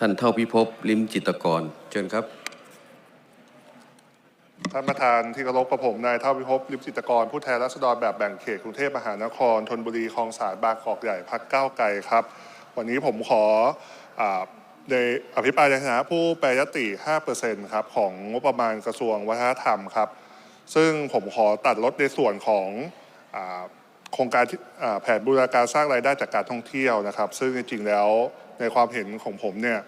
ท่านเท่าพิภพลิมจิตกร เชิญครับ ท่านประธานที่เคารพกับผมนายเท่าพิภพลิมจิตกร ผู้แทนราษฎรแบบแบ่งเขตกรุงเทพมหานครธนบุรีคลองสานบางกอกใหญ่พักก้าวไกลครับ วันนี้ผมขออในอภิปรายในฐานะผู้แปรยติ 5%ครับของงบประมาณกระทรวงวัฒนธรรมครับ ซึ่งผมขอตัดลดในส่วนของโครงการแผนบูรณาการสร้างรายได้จากการท่องเที่ยวนะครับ ซึ่งจริงๆแล้วในความเห็นของผมเนี่ย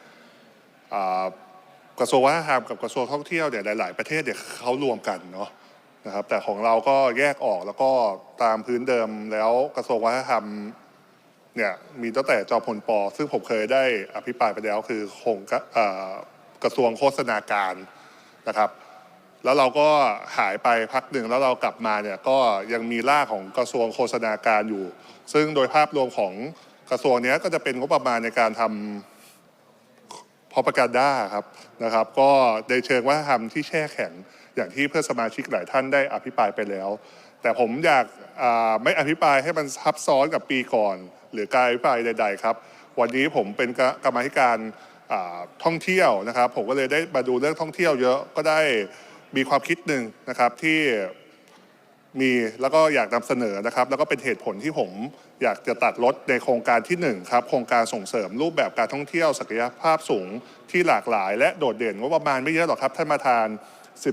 กระทรวงวัฒนธรรมกับกระทรวงท่องเที่ยวเนี่ยหลาย ๆ ประเทศเนี่ยเขารวมกันเนาะนะครับแต่ของเราก็แยกออกแล้วก็ตามพื้นเดิมแล้วกระทรวงวัฒนธรรมเนี่ยมีตั้งแต่จอพลปอซึ่งผมเคยได้อภิปรายไปแล้วคือโคงกะอ่ากระทรวงโฆษณาการนะครับ แล้วเราก็หายไปพักหนึ่งแล้วเรากลับมาเนี่ยก็ยังมีล่าของกระทรวงโฆษณาการอยู่ ซึ่งโดยภาพรวมของกระทรวงนี้ก็จะเป็นงบประมาณในการทำพอประกาด้าครับนะครับ ก็ในเชิงวัฒนธรรมที่แช่แข็งอย่างที่เพื่อนสมาชิกหลายท่านได้อภิปรายไปแล้ว แต่ผมอยากาไม่อภิปรายให้มันซับซ้อนกับปีก่อน หรือการอภิปรายใด ๆ ครับ วันนี้ผมเป็นกรรมธิการาท่องเที่ยวนะครับ ผมก็เลยได้มาดูเรื่องท่องเที่ยวเยอะก็ได้ มีความคิดหนึ่งนะครับที่มีแล้วก็อยากนำเสนอนะครับ แล้วก็เป็นเหตุผลที่ผมอยากจะตัดลดในโครงการที่หนึ่งครับโครงการส่งเสริมรูปแบบการท่องเที่ยวศักยภาพสูงที่หลากหลาย และโดดเด่นงบประมาณไม่เยอะหรอกครับท่านประธาน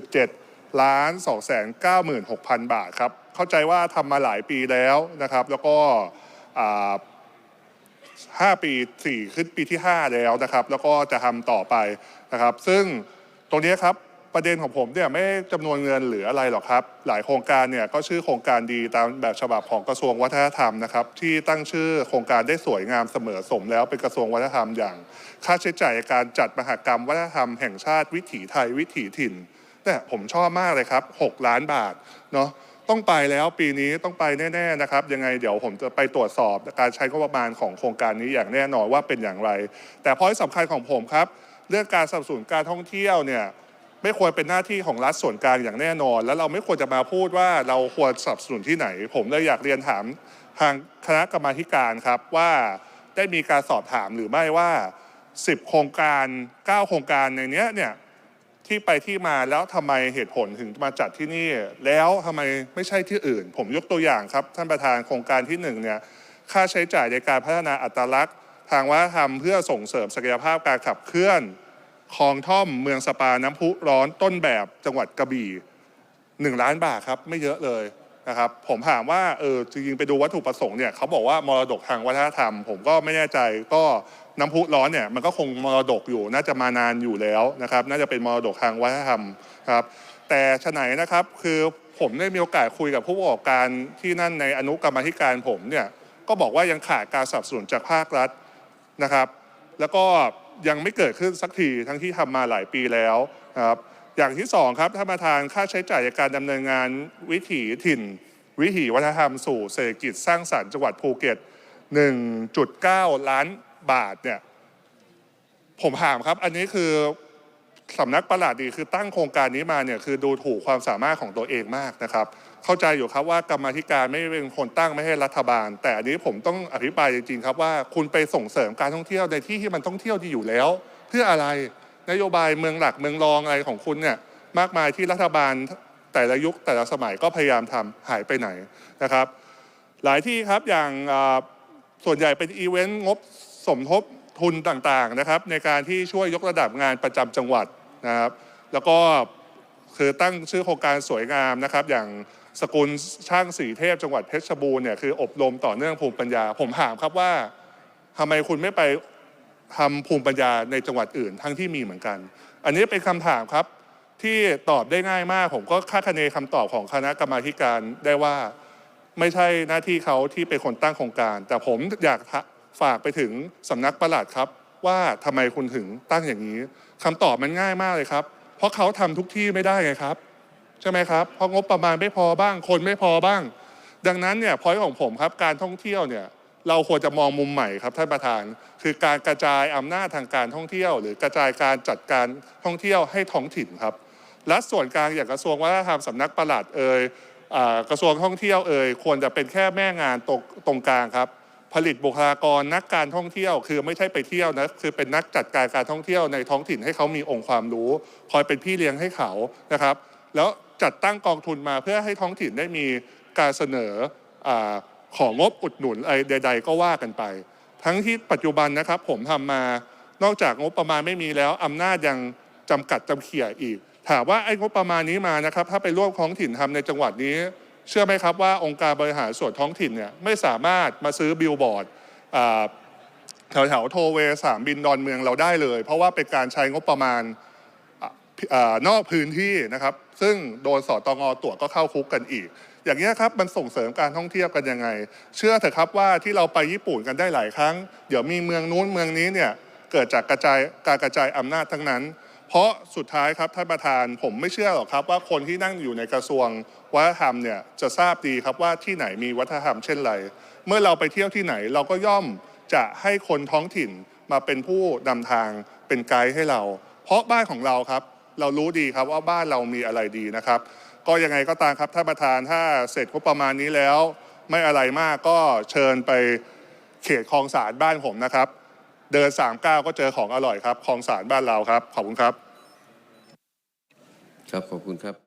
17ล้าน2 9 6 0 0 0 บาทครับ เข้าใจว่าทำมาหลายปีแล้วนะครับ แล้วก็อ่า5ปี 4 ขึ้นปีที่ 5 แล้วนะครับ แล้วก็จะทำต่อไปนะครับ ซึ่งตรงนี้ครับ ประเด็นของผมเนี่ยไม่จำนวนเงินหรืออะไรหรอกครับ หลายโครงการเนี่ยก็ชื่อโครงการดีตามแบบฉบับของกระทรวงวัฒนธรรมนะครับที่ตั้งชื่อโครงการได้สวยงามเสมอสมแล้วเป็นกระทรวงวัฒนธรรมอย่าง ค่าใช้จ่ายการจัดมหกรรมวัฒนธรรมแห่งชาติวิถีไทยวิถีถิ่นเนี่ยผมชอบมากเลยครับ 6 ล้านบาทเนาะต้องไปแล้วปีนี้ต้องไปแน่ๆนะครับ ยังไงเดี๋ยวผมจะไปตรวจสอบการใช้งบประมาณของโครงการนี้อย่างแน่นอนว่าเป็นอย่างไร แต่พอยสำคัญของผมครับ เรื่องการสนับสนุนการท่องเที่ยวเนี่ย ไม่ควรเป็นหน้าที่ของรัฐส่วนกลางอย่างแน่นอน แล้วเราไม่ควรจะมาพูดว่าเราควรสนับสนุนที่ไหน ผมเลยอยากเรียนถามทางคณะกรรมาธิการครับว่าได้มีการสอบถามหรือไม่ว่า 10 โครงการ 9 โครงการในนี้เนี่ยที่ไปที่มาแล้วทำไมเหตุผลถึงมาจัดที่นี่ แล้วทำไมไม่ใช่ที่อื่น ผมยกตัวอย่างครับ ท่านประธานโครงการที่หนึ่งเนี่ยค่าใช้จ่ายในการพัฒนาอัตลักษณ์ ทางวัฒนธรรมเพื่อส่งเสริมศักยภาพการขับเคลื่อน คลองท่อมเมืองสปาน้ำพุร้อนต้นแบบจังหวัดกระบี่หนึ่งล้านบาทครับไม่เยอะเลยนะครับผมถามว่าเออจริงๆไปดูวัตถุประสงค์เนี่ยเขาบอกว่ามรดกทางวัฒนธรรม ผมก็ไม่แน่ใจก็น้ำพุร้อนเนี่ยมันก็คงมรดกอยู่น่าจะมานานอยู่แล้วนะครับ น่าจะเป็นมรดกทางวัฒนธรรมครับแต่ฉะไหนนะครับคือผมได้มีโอกาสคุยกับผู้ประกอบการที่นั่นในอนุกรรมธิการผมเนี่ยก็บอกว่ายังขาดการสนับสนุนจากภาครัฐนะครับ แล้วก็ ยังไม่เกิดขึ้นสักทีทั้งที่ทำมาหลายปีแล้วครับอย่างที่สองครับท่านประธานค่าใช้จ่ายในการดำเนินงานวิถีถิ่น วิถีวัฒนธรรมสู่เศรษฐกิจสร้างสรรค์จังหวัดภูเก็ต 1.9 ล้านบาทเนี่ยผมถามครับ อันนี้คือ สำนักประหลัดดีคือตั้งโครงการนี้มาเนี่ยคือดูถูกความสามารถของตัวเองมากนะครับ เข้าใจอยู่ครับว่ากรรมธิการไม่เป็นคนตั้งไม่ให้รัฐบาล แต่อันนี้ผมต้องอภิปรายจริงๆครับว่าคุณไปส่งเสริมการท่องเที่ยวในที่ที่มันท่องเที่ยวดีอยู่แล้ว เพื่ออะไรนโยบายเมืองหลักเมืองรองอะไรของคุณเนี่ยมากมายที่รัฐบาลแต่ละยุคแต่ละสมัยก็พยายามทำหายไปไหนนะครับ หลายที่ครับอย่างส่วนใหญ่เป็นอีเวนต์งบสมทบ ทุนต่างๆนะครับ ในการที่ช่วยยกระดับงานประจำจังหวัดนะครับ แล้วก็คือตั้งชื่อโครงการสวยงามนะครับ อย่างสกุลช่างสีเทพจังหวัดเพชรบูรณ์เนี่ยคืออบรมต่อเนื่องภูมิปัญญา ผมถามครับว่าทำไมคุณไม่ไปทำภูมิปัญญาในจังหวัดอื่น ทั้งที่มีเหมือนกัน อันนี้เป็นคำถามครับที่ตอบได้ง่ายมาก ผมก็คาดคะเนคำตอบของคณะกรรมาการได้ว่า ไม่ใช่หน้าที่เขาที่เป็นคนตั้งโครงการ แต่ผมอยาก ฝากไปถึงสำนักประหลัดครับ ว่าทำไมคุณถึงตั้งอย่างนี้คำตอบมันง่ายมากเลยครับ เพราะเขาทำทุกที่ไม่ได้ไงครับ ใช่ไหมครับเพราะงบประมาณไม่พอบ้าง คนไม่พอบ้าง ดังนั้นเนี่ยพอยของผมครับการท่องเที่ยวเนี่ยเราควรจะมองมุมใหม่ครับท่านประธาน คือการกระจายอำนาจทางการท่องเที่ยว หรือกระจายการจัดการท่องเที่ยวให้ท้องถิ่นครับรัฐส่วนกลางอย่างกระทรวงวัฒนธรรมสำนักประหลัดเอ่ยกระทรวงท่องเที่ยวเอ่ยควรจะเป็นแค่แม่งานตรงตรงกลางครับ ผลิตบุคลากรนักการท่องเที่ยว คือไม่ใช่ไปเที่ยวนะคือเป็นนักจัดการการท่องเที่ยวในท้องถิ่นให้เขามีองค์ความรู้ คอยเป็นพี่เลี้ยงให้เขานะครับ แล้วจัดตั้งกองทุนมาเพื่อให้ท้องถิ่นได้มีการเสนออของงบอุดหนุนอะไรใด ๆ ก็ว่ากันไป ทั้งที่ปัจจุบันนะครับผมทำมานอกจากงบประมาณไม่มีแล้วอำนาจยังจำกัดจำเขี่ยอีก ถามว่าไอ้งบประมาณนี้มานะครับ ถ้าไปร่วมท้องถิ่นทำในจังหวัดนี้ เชื่อไหมครับว่าองค์การบริหารส่วนท้องถิ่นเนี่ยไม่สามารถมาซื้อบิลบอร์ดแถวแถวๆโทเวสามบินดอนเมืองเราได้เลย เพราะว่าเป็นการใช้งบประมาณออนอกพื้นที่นะครับ ซึ่งโดนสตงอตรวจก็เข้าคุกกันอีก อย่างนี้ครับมันส่งเสริมการท่องเที่ยวกันยังไง เชื่อเถอะครับว่าที่เราไปญี่ปุ่นกันได้หลายครั้ง เดี๋ยวมีเมืองนู้นเมืองนี้เนี่ยเกิดจากกระจายการกระจายอำนาจทั้งนั้น เพราะสุดท้ายครับท่านประธานผมไม่เชื่อหรอกครับว่าคนที่นั่งอยู่ในกระทรวงวัฒนธรรมเนี่ยจะทราบดีครับว่าที่ไหนมีวัฒนธรรมเช่นไร เมื่อเราไปเที่ยวที่ไหนเราก็ย่อมจะให้คนท้องถิ่นมาเป็นผู้นำทางเป็นไกด์ให้เรา เพราะบ้านของเราครับ เรารู้ดีครับว่าบ้านเรามีอะไรดีนะครับ ก็ยังไงก็ตามครับท่านประธานถ้าเสร็จงบประมาณนี้แล้ว ไม่อะไรมากก็เชิญไปเขตคลองสารบ้านผมนะครับ เดินสามก้าวก็เจอของอร่อยครับคลองสารบ้านเราครับ ขอบคุณครับ ครับ ขอบคุณครับ